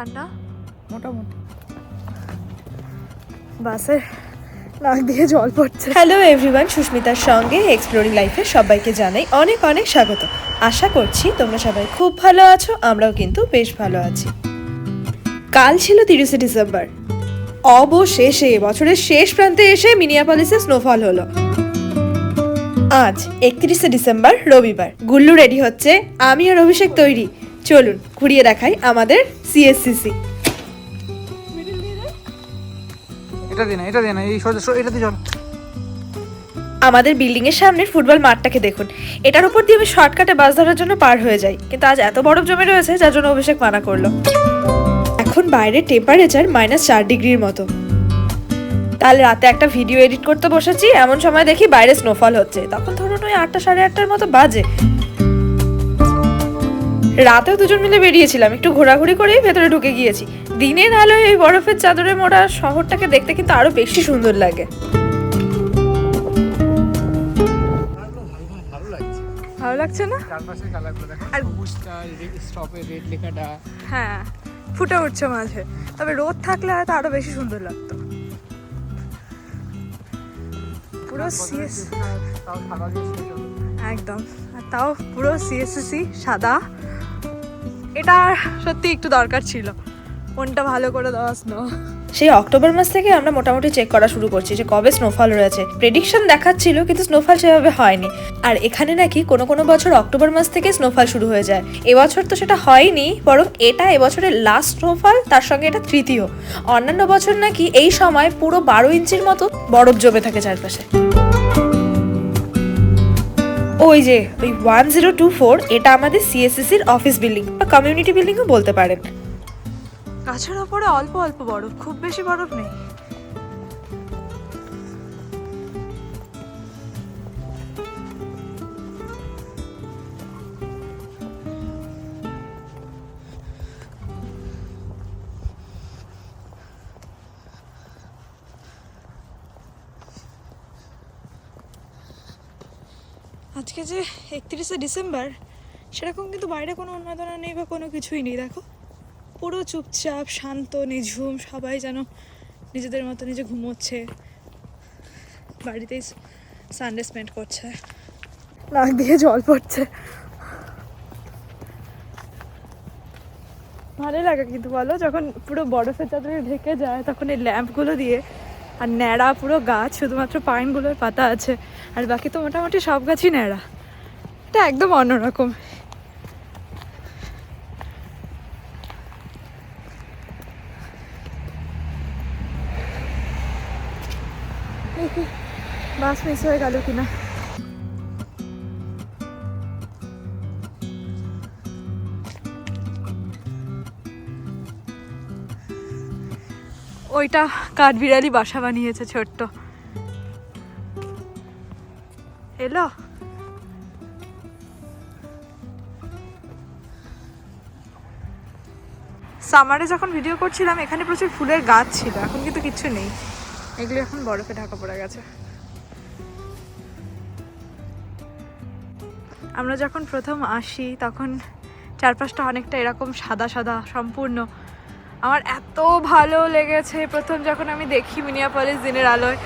ঠান্ডা? মোটামুটি। বাসের নাক দিয়ে জল পড়ছে। হ্যালো এভরিওয়ান সুস্মিতার সঙ্গে এক্সপ্লোরিং লাইফে সবাইকে জানাই অনেক অনেক স্বাগত। আশা করছি তোমরা সবাই খুব ভালো আছো আমরাও কিন্তু বেশ ভালো আছি। কাল ছিল তিরিশে ডিসেম্বর। অবশেষে বছরের শেষ প্রান্তে এসে মিনিয়াপলিসে স্নোফল হলো। আজ একত্রিশে ডিসেম্বর রবিবার। গুল্লু রেডি হচ্ছে আমি আর অভিষেক তৈরি। চলুন ঘুরিয়ে দেখাই আমাদের সিএসসিসি এটা দে না এটা দে না এই সোজা এটা দিয়ে চল। আমাদের বিল্ডিং এর সামনের ফুটবল মাঠটাকে দেখুন। এটার উপর দিয়ে আমি শর্টকাটে বাস ধরার জন্য পার হয়ে যাই। কিন্তু আজ এত বরফ জমে রয়েছে যার জন্য অভিষেক মানা করল। এখন বাইরের টেম্পারেচার মাইনাস চার ডিগ্রির মতো। তাহলে রাতে একটা ভিডিও এডিট করতে বসেছি এমন সময় দেখি বাইরে স্নোফল হচ্ছে। তখন ধরুন ওই আটটা সাড়ে আটটার মতো বাজে। রাতেও দুজন মিলে বেরিয়েছিলাম একটু ঘোরাঘুরি করেই ভেতরে ঢুকে গিয়েছি। দিনের আলোয় এই বরফের চাদরে মোড়া শহরটাকে দেখতে কিন্তু আরও বেশি সুন্দর লাগে। ভালো লাগছে না? আর- রেড লেখাটা। হ্যাঁ ফুটে উঠছে মাঝে। তবে রোদ থাকলে হয়তো আরও বেশি সুন্দর লাগতো। পুরো সিএস। একদম আর তাও পুরো সিএসসি সাদা। এটা সত্যি একটু দরকার ছিল। মনটা ভালো করে দেওয়া স্নো। সেই অক্টোবর মাস থেকে আমরা মোটামুটি চেক করা শুরু করছি যে কবে স্নোফল রয়েছে। প্রেডিকশন দেখাচ্ছিল, কিন্তু স্নোফল সেভাবে হয়নি। আর এখানে নাকি কোনো কোনো বছর অক্টোবর মাস থেকে স্নোফল শুরু হয়ে যায়। এবছর তো সেটা হয়নি, বরং এটা এবছরের লাস্ট স্নোফল তার সঙ্গে এটা তৃতীয়। অন্যান্য বছর নাকি এই সময় পুরো বারো ইঞ্চির মতো বরফ জমে থাকে চারপাশে। ওই যে, ওই ওয়ান জিরো টু ফোর এটা আমাদের সিএসসিসির অফিস বিল্ডিং বা কমিউনিটি বিল্ডিংও বলতে পারেন। গাছের ওপরে অল্প অল্প বরফ, খুব বেশি বরফ নেই। আজকে যে একত্রিশে ডিসেম্বর, সেরকম কিন্তু বাইরে কোনো উন্মাদনা নেই বা কোনো কিছুই নেই, দেখো। পুরো চুপচাপ, শান্ত, নিঝুম, সবাই যেন নিজেদের মতো নিজে ঘুমোচ্ছে। বাড়িতেই সানডে স্পেন্ড করছে। নাক দিয়ে জল পড়ছে। ভালো লাগে কিন্তু বলো, যখন পুরো বরফের চাদরে ঢেকে যায়, তখন এই ল্যাম্পগুলো দিয়ে আর ন্যাড়া পুরো গাছ, শুধুমাত্র পাইনগুলোর পাতা আছে। আর বাকি তো মোটামুটি সব গাছই ন্যাড়া। এটা একদম অন্যরকম। বাস মিস হয়ে গেল কিনা? ওইটা কাঠবিড়ালি বাসা বানিয়েছে ছোট্ট। এলো? সামারে যখন ভিডিও করছিলাম, এখানে প্রচুর ফুলের গাছ ছিল, এখন কিন্তু কিচ্ছু নেই। এগুলো এখন বরফে ঢাকা পড়ে গেছে। আমরা যখন প্রথম আসি, তখন চারপাশটা অনেকটা এরকম সাদা সাদা, সম্পূর্ণ আমার এত ভালো লেগেছে। প্রথম যখন আমি দেখি মিনিয়াপলিস দিনের আলোয়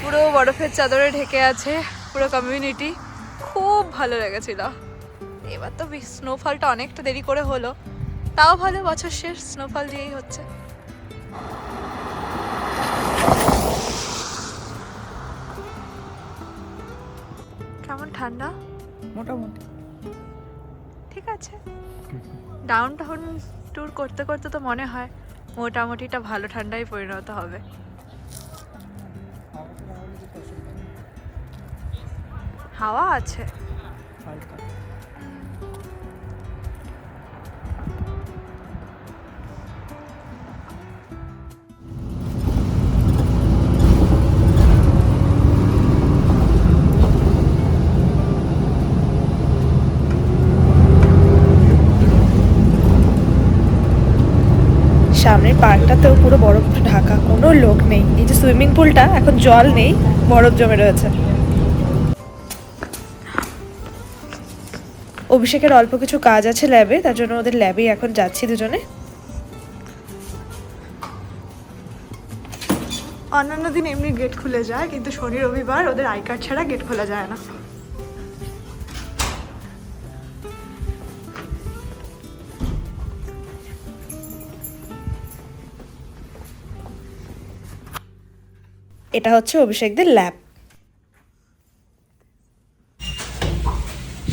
পুরো বরফের চাদরে ঢেকে আছে পুরো কমিউনিটি খুব ভালো লেগেছিল। এবার তো স্নোফলটা অনেকটা দেরি করে হলো। তাও ভালো বছর শেষ স্নোফল দিয়েই হচ্ছে। কেমন ঠান্ডা? মোটামুটি। ঠিক আছে। ডাউন টাউন ট্যুর করতে করতে তো মনে হয় মোটামুটিটা ভালো ঠান্ডায় পরিণত হবে। হাওয়া আছে। সামনের পার্কটাতেও পুরো বরফ ঢাকা, কোনো লোক নেই। এই যে সুইমিং পুলটা, এখন জল নেই, বরফ জমে রয়েছে। অভিষেকের অল্প কিছু কাজ আছে ল্যাবে, তার জন্য ওদের ল্যাবেই এখন যাচ্ছি দুজনে। অন্যান্য দিন এমনি গেট খুলে যায়, কিন্তু শনি রবিবার ওদের আই কার্ড ছাড়া গেট খোলা যায় না। এটা হচ্ছে অভিষেকদের ল্যাব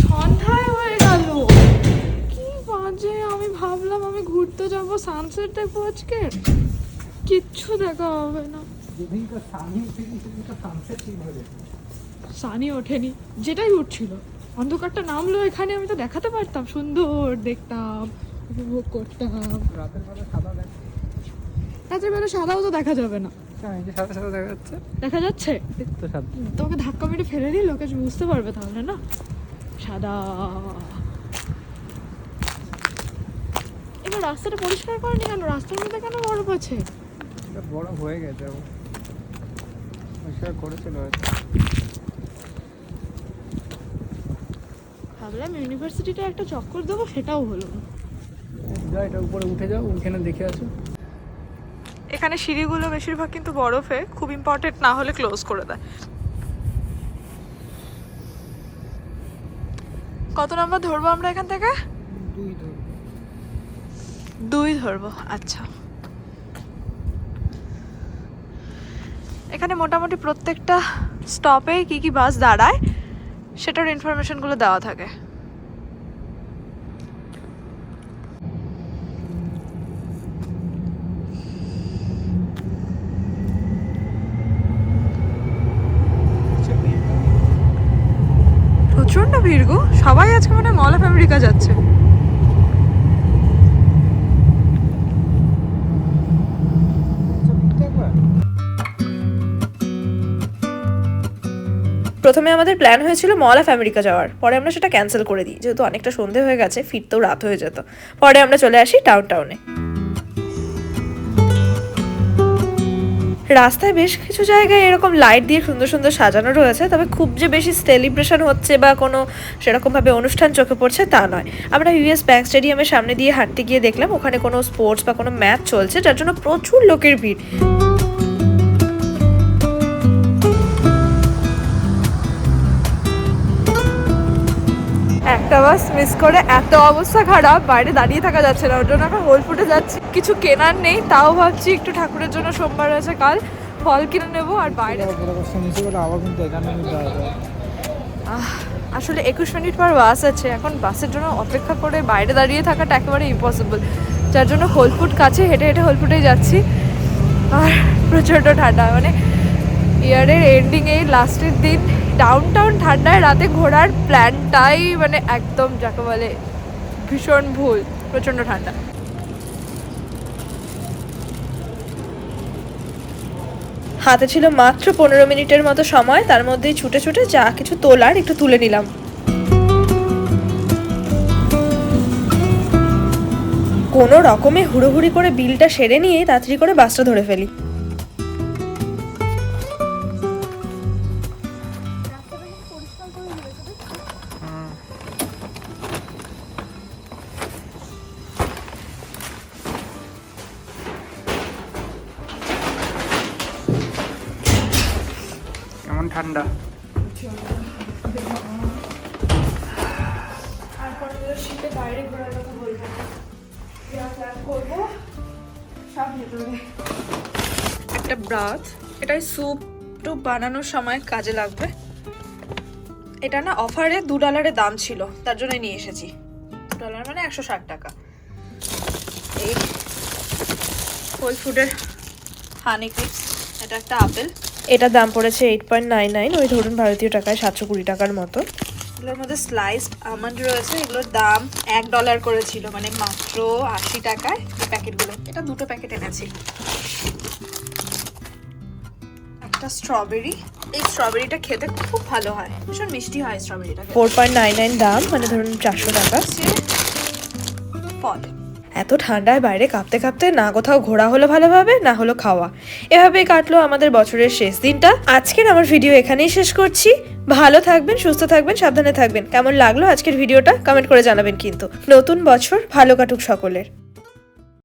সন্ধ্যায় হয়ে গেল। কি বাজে, আমি ভাবলাম আমি ঘুরতে যাব সানসেট দেখব আজকে। কিচ্ছু দেখা হবে না। সানি ওঠেনি, যেটাই অন্ধকারটা নামলো এখানে আমি তো দেখাতে পারতাম, সুন্দর দেখতাম, উপভোগ করতাম। রাতের বেলা সাদা দেখা রাতের বেলা সাদাও তো দেখা যাবে না। সাদা সাদা দেখা যাচ্ছে। দেখা যাচ্ছে? তো সাদা তোকে ধাক্কা মেরে ফেলে দিই লোকে বুঝতে পারবে তাহলে না? সাদা। এবার রাস্তাটা পরিষ্কার করেনি কেন? রাস্তার মধ্যে কেন বরফ আছে? বড় হয়ে গেছে পরিষ্কার করেছিল হয়তো। ভাবলাম ইউনিভার্সিটিটা একটা চক্কর দেবো সেটাও হলো না। যা এটা উপরে উঠে যাও ওইখানে দেখে আসো। এখানে সিঁড়িগুলো বেশিরভাগ কিন্তু বরফে খুব ইম্পর্টেন্ট না হলে ক্লোজ করে দেয়। কত নাম্বার ধরবো আমরা এখান থেকে? দুই ধর দুই ধরবো আচ্ছা। এখানে মোটামুটি প্রত্যেকটা স্টপে কি কি বাস দাঁড়ায় সেটার ইনফরমেশনগুলো দেওয়া থাকে। প্রচণ্ড ভিড় গো। সবাই আজকে মানে মল অফ আমেরিকা যাচ্ছে। প্রথমে আমাদের প্ল্যান হয়েছিল মল অফ আমেরিকা যাওয়ার। পরে আমরা সেটা ক্যান্সেল করে দিই। যেহেতু অনেকটা সন্ধে হয়ে গেছে, ফিরতেও রাত হয়ে যেত। পরে আমরা চলে আসি টাউন টাউনে রাস্তায় বেশ কিছু জায়গায় এরকম লাইট দিয়ে সুন্দর সুন্দর সাজানো রয়েছে, তবে খুব যে বেশি সেলিব্রেশন হচ্ছে বা কোনো সেরকমভাবে অনুষ্ঠান চোখে পড়ছে তা নয়। আমরা ইউএস ব্যাংক স্টেডিয়ামের সামনে দিয়ে হাঁটতে গিয়ে দেখলাম, ওখানে কোনো স্পোর্টস বা কোনো ম্যাচ চলছে, যার জন্য প্রচুর লোকের ভিড়। একটা বাস মিস করে এত অবস্থা খারাপ বাইরে দাঁড়িয়ে থাকা যাচ্ছে না ওর জন্য এখন হোল ফুটে যাচ্ছি। কিছু কেনার নেই তাও ভাবছি একটু ঠাকুরের জন্য সোমবার আছে কাল ফল কিনে নেব আর বাইরে আসলে একুশ মিনিট পর বাস আছে এখন বাসের জন্য অপেক্ষা করে বাইরে দাঁড়িয়ে থাকাটা একেবারে ইম্পসিবল যার জন্য হোলফুট কাছে হেঁটে হেঁটে হোলফুটেই যাচ্ছি আর প্রচণ্ড ঠান্ডা মানে ইয়ারের এন্ডিংয়ে লাস্টের দিন ডাউন টাউন ঠান্ডায় রাতে ঘোরার প্ল্যানটাই মানে একদম যাকে বলে ভীষণ ভুল, প্রচণ্ড ঠান্ডা। হাতে ছিল মাত্র পনেরো মিনিটের মতো সময়, তার মধ্যেই ছুটে ছুটে যা কিছু তোলার একটু তুলে নিলাম। কোনো রকমে হুড়োহুড়ি করে বিলটা সেরে নিয়ে তাড়াতাড়ি করে বাসটা ধরে ফেলি। ঠান্ডা একটা ব্রাথ এটাই স্যুপ টুপ বানানোর সময় কাজে লাগবে। এটা না অফারে দু ডলারের দাম ছিল, তার জন্য নিয়ে এসেছি। ডলার মানে একশো ষাট টাকা। এই ফুডের হানি ক্রিপস এটা একটা আপেল। এটার দাম পড়েছে এইট পয়েন্ট নাইন নাইন ওই ধরুন ভারতীয় টাকায় সাতশো কুড়ি টাকার মতো। এগুলোর মধ্যে স্লাইসড আমন্ড রয়েছে এগুলোর দাম এক ডলার করে ছিল মানে মাত্র আশি টাকায় এই প্যাকেটগুলো এটা দুটো প্যাকেট এনেছি। একটা স্ট্রবেরি এই স্ট্রবেরিটা খেতে খুব ভালো হয় ভীষণ মিষ্টি হয় স্ট্রবেরিটা ফোর পয়েন্ট নাইন নাইন দাম মানে ধরুন চারশো টাকা। ফল। এত ঠান্ডায় বাইরে কাঁপতে কাঁপতে না কোথাও ঘোরা হলো ভালোভাবে, না হলো খাওয়া। এভাবেই কাটলো আমাদের বছরের শেষ দিনটা। আজকের আমার ভিডিও এখানেই শেষ করছি। ভালো থাকবেন, সুস্থ থাকবেন, সাবধানে থাকবেন। কেমন লাগল আজকের ভিডিওটা কমেন্ট করে জানাবেন কিন্তু। নতুন বছর ভালো কাটুক সকলের।